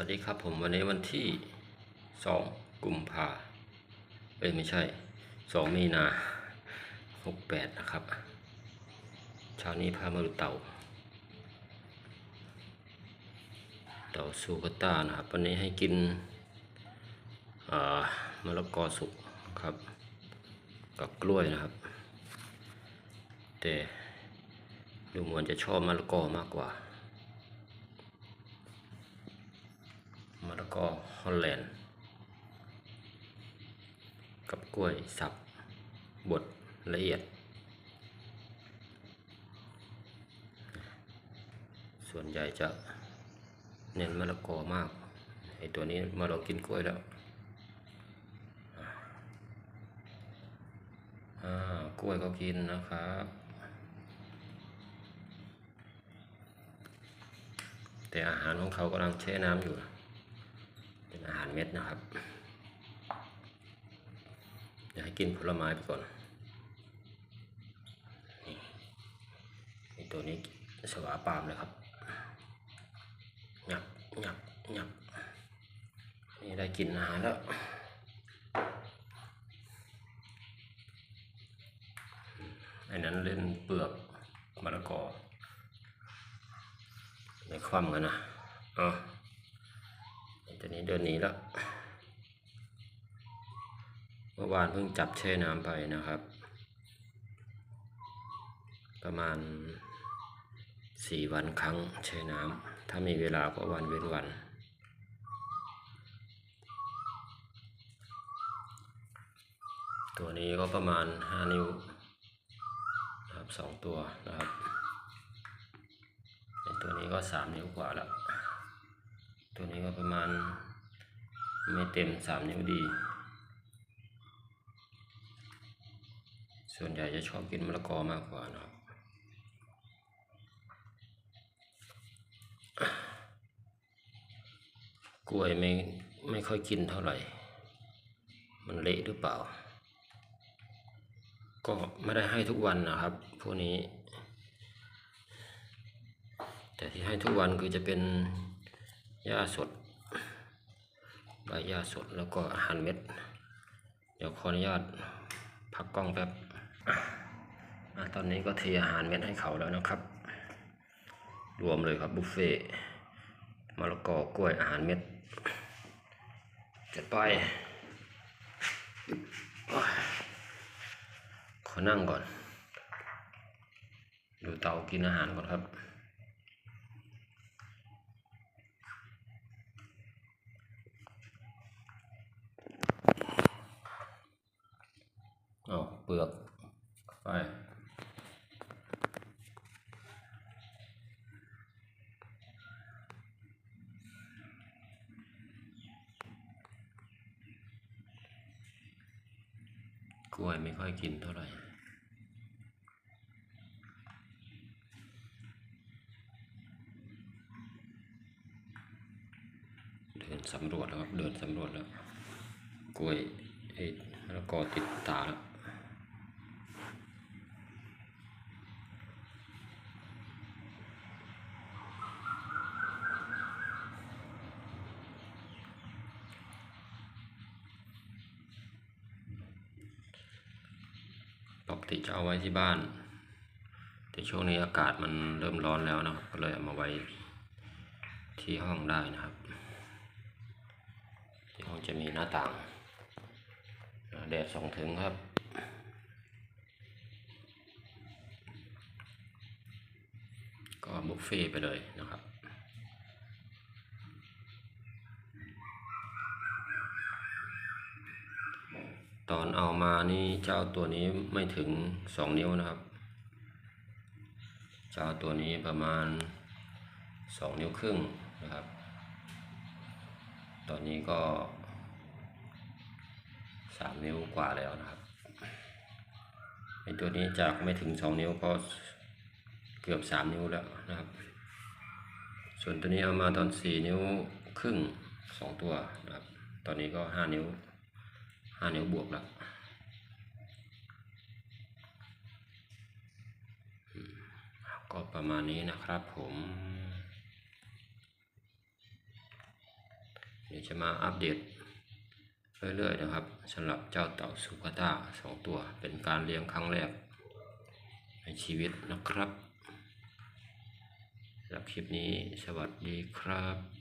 วัสดีครับผมวันนี้วันที่สองกุมภาเอ้ยไม่ใช่สองมีนาหกแปดนะครับเช้านี้พามาดูเต่า เต่าซูกต้านะครับ วันนี้ให้กินมะละกอสุกครับ กับกล้วยนะครับ แต่ดูเหมือนจะชอบมะละกอมากกว่า มะละ กอฮอลแลนด์ กับกล้วยสับบดละเอียด ส่วนใหญ่จะเน้นมะละกอมากไอตัวนี้มาลองกินกล้วยแล้วกล้วยก็กินนะครับแต่อาหารของเขากำลังแช่น้ำอยู่ อาหารเม็ดนะครับเดี๋ยวให้กินผลไม้ไปก่อนนี่ตัวนี้สวาปามเลยครับหยับหยับหยับนี่ได้กินอาหารแล้วไอ้นั้นเล่นเปลือกมะละกอในคว่ำกันนะเอ๋อ ตัวนี้เดินหนีแล้วเมื่อวานเพิ่งจับแช่น้ำไปนะครับ ประมาณสี่วันครั้งแช่น้ำถ้ามีเวลาก็วันเว้นวัน ตัวนี้ก็ประมาณห้านิ้วนะครับสองตัวนะครับ ตัวนี้ก็สามนิ้วกว่าแล้ว ตัวนี้ก็ประมาณไม่เต็มสามนิ้วดี ส่วนใหญ่จะชอบกินมะละกอมากกว่านะครับกล้วยไม่ไม่ค่อยกินเท่าไหร่ มันเละหรือเปล่า ก็ไม่ได้ให้ทุกวันนะครับ พวกนี้ แต่ที่ให้ทุกวันคือจะเป็น หญ้าสดใบหญ้าสดแล้วก็อาหารเม็ด เดี๋ยวขออนุญาตพักกล้องแป๊บตอนนี้ก็เทอาหารเม็ดให้เขาแล้วนะครับ รวมเลยครับบุฟเฟ่มะละกอกล้วยอาหารเม็ดจัดไปโอ้ยขอนั่งก่อน ดูเตากินอาหารก่อนครับ เอาเปลือก ไปกล้วยไม่ค่อยกินเท่าไหร่เดินสำรวจแล้วครับ เดินสำรวจแล้ว กล้วยเอ้ยมะละกอติดตาแล้ว ปกติจะเอาไว้ที่บ้าน แต่ช่วงนี้อากาศมันเริ่มร้อนแล้วนะครับ ก็เลยเอามาไว้ที่ห้องได้นะครับ ที่ห้องจะมีหน้าต่างแดดส่องถึงครับก็บุฟเฟ่ต์ไปเลยนะครับ ตอนเอามานี่เจ้าตัวนี้ไม่ถึงสองนิ้วนะครับ เจ้าตัวนี้ประมาณสองนิ้วครึ่งนะครับ ตอนนี้ก็สามนิ้วกว่าแล้วนะครับไอตัวนี้จากไม่ถึงสองนิ้วก็เกือบสามนิ้วแล้วนะครับ ส่วนตัวนี้เอามาตอนสี่นิ้วครึ่งสองตัวนะครับ ตอนนี้ก็ห้านิ้ว ห้านิ้วบวกแล้วก็ประมาณนี้นะครับผม เดี๋ยวจะมาอัปเดตเรื่อยๆนะครับสำหรับเจ้าเต่าสุกาต้าสองตัวเป็นการเลี้ยงครั้งแรก ในชีวิตนะครับสำหรับคลิปนี้สวัสดีครับ